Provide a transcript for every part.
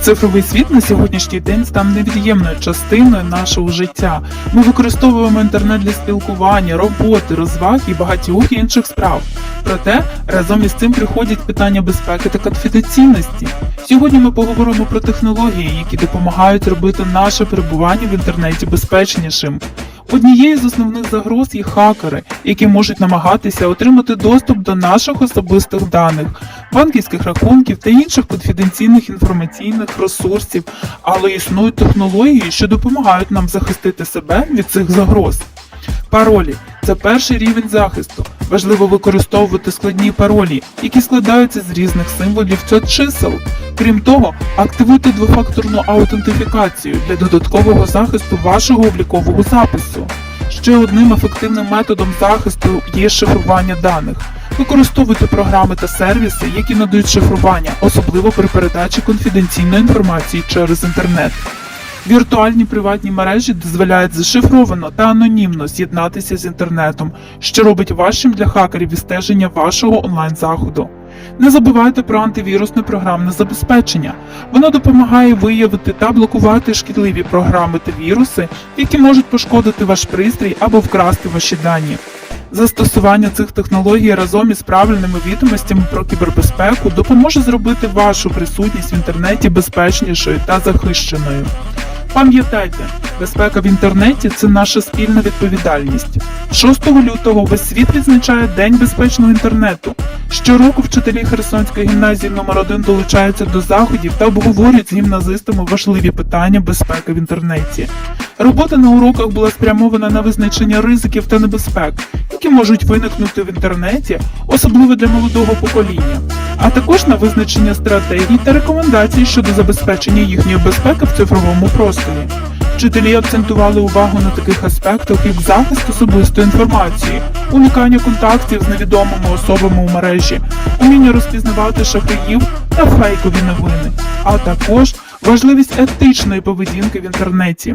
Цифровий світ на сьогоднішній день став невід'ємною частиною нашого життя. Ми використовуємо інтернет для спілкування, роботи, розваг і багатьох інших справ. Проте разом із цим приходять питання безпеки та конфіденційності. Сьогодні ми поговоримо про технології, які допомагають робити наше перебування в інтернеті безпечнішим. Однією з основних загроз є хакери, які можуть намагатися отримати доступ до наших особистих даних, банківських рахунків та інших конфіденційних інформаційних ресурсів, але існують технології, що допомагають нам захистити себе від цих загроз. Паролі це перший рівень захисту. Важливо використовувати складні паролі, які складаються з різних символів та чисел. Крім того, активуйте двофакторну аутентифікацію для додаткового захисту вашого облікового запису. Ще одним ефективним методом захисту є шифрування даних. Використовуйте програми та сервіси, які надають шифрування, особливо при передачі конфіденційної інформації через інтернет. Віртуальні приватні мережі дозволяють зашифровано та анонімно з'єднатися з інтернетом, що робить важчим для хакерів відстеження вашого онлайн-заходу. Не забувайте про антивірусне програмне забезпечення. Воно допомагає виявити та блокувати шкідливі програми та віруси, які можуть пошкодити ваш пристрій або вкрасти ваші дані. Застосування цих технологій разом із правильними відомостями про кібербезпеку допоможе зробити вашу присутність в інтернеті безпечнішою та захищеною. Пам'ятайте, безпека в інтернеті це наша спільна відповідальність. 6 лютого весь світ відзначає День безпечного інтернету. Щороку вчителі Херсонської гімназії номер 1 долучаються до заходів та обговорюють з гімназистами важливі питання безпеки в інтернеті. Робота на уроках була спрямована на визначення ризиків та небезпек, які можуть виникнути в інтернеті, особливо для молодого покоління, а також на визначення стратегій та рекомендацій щодо забезпечення їхньої безпеки в цифровому просторі. Вчителі акцентували увагу на таких аспектах, як захист особистої інформації, уникання контактів з невідомими особами у мережі, уміння розпізнавати шахраїв та фейкові новини, а також важливість етичної поведінки в інтернеті.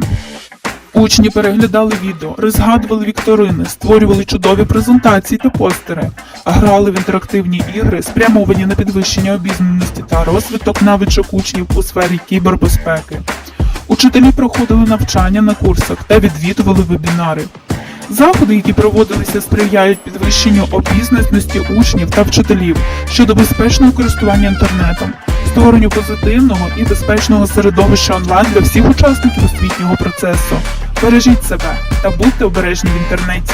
Учні переглядали відео, розгадували вікторини, створювали чудові презентації та постери, грали в інтерактивні ігри, спрямовані на підвищення обізнаності та розвиток навичок учнів у сфері кібербезпеки. Учителі проходили навчання на курсах та відвідували вебінари. Заходи, які проводилися, сприяють підвищенню обізнаності учнів та вчителів щодо безпечного користування інтернетом, створенню позитивного і безпечного середовища онлайн для всіх учасників освітнього процесу. Бережіть себе та будьте обережні в інтернеті.